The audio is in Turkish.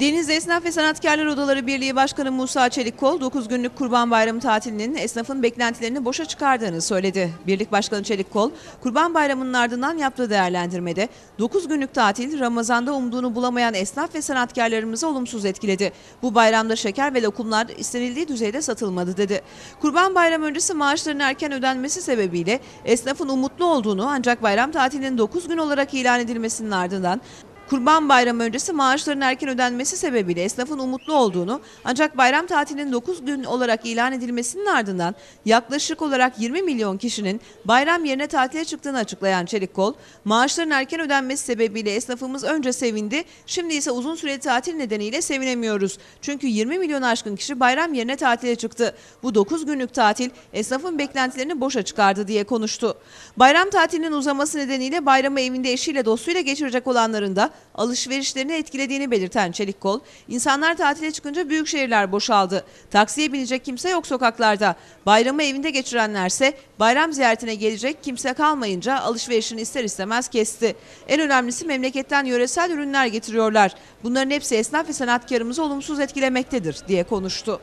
Deniz Esnaf ve Sanatkarlar Odaları Birliği Başkanı Musa Çelikkol, 9 günlük Kurban Bayramı tatilinin esnafın beklentilerini boşa çıkardığını söyledi. Birlik Başkanı Çelikkol, Kurban Bayramı'nın ardından yaptığı değerlendirmede 9 günlük tatil Ramazan'da umduğunu bulamayan esnaf ve sanatkarlarımızı olumsuz etkiledi. Bu bayramda şeker ve lokumlar istenildiği düzeyde satılmadı dedi. Kurban Bayramı öncesi maaşların erken ödenmesi sebebiyle esnafın umutlu olduğunu ancak bayram tatilinin 9 gün olarak ilan edilmesinin ardından Kurban Bayramı öncesi maaşların erken ödenmesi sebebiyle esnafın umutlu olduğunu ancak bayram tatilinin 9 gün olarak ilan edilmesinin ardından yaklaşık olarak 20 milyon kişinin bayram yerine tatile çıktığını açıklayan Çelikkol, maaşların erken ödenmesi sebebiyle esnafımız önce sevindi, şimdi ise uzun süreli tatil nedeniyle sevinemiyoruz. Çünkü 20 milyon aşkın kişi bayram yerine tatile çıktı. Bu 9 günlük tatil esnafın beklentilerini boşa çıkardı diye konuştu. Bayram tatilinin uzaması nedeniyle bayramı evinde eşiyle dostuyla geçirecek olanların da alışverişlerini etkilediğini belirten Çelikkol, insanlar tatile çıkınca büyük şehirler boşaldı. Taksiye binecek kimse yok sokaklarda. Bayramı evinde geçirenlerse bayram ziyaretine gelecek kimse kalmayınca alışverişini ister istemez kesti. En önemlisi memleketten yöresel ürünler getiriyorlar. Bunların hepsi esnaf ve sanatkarımızı olumsuz etkilemektedir diye konuştu.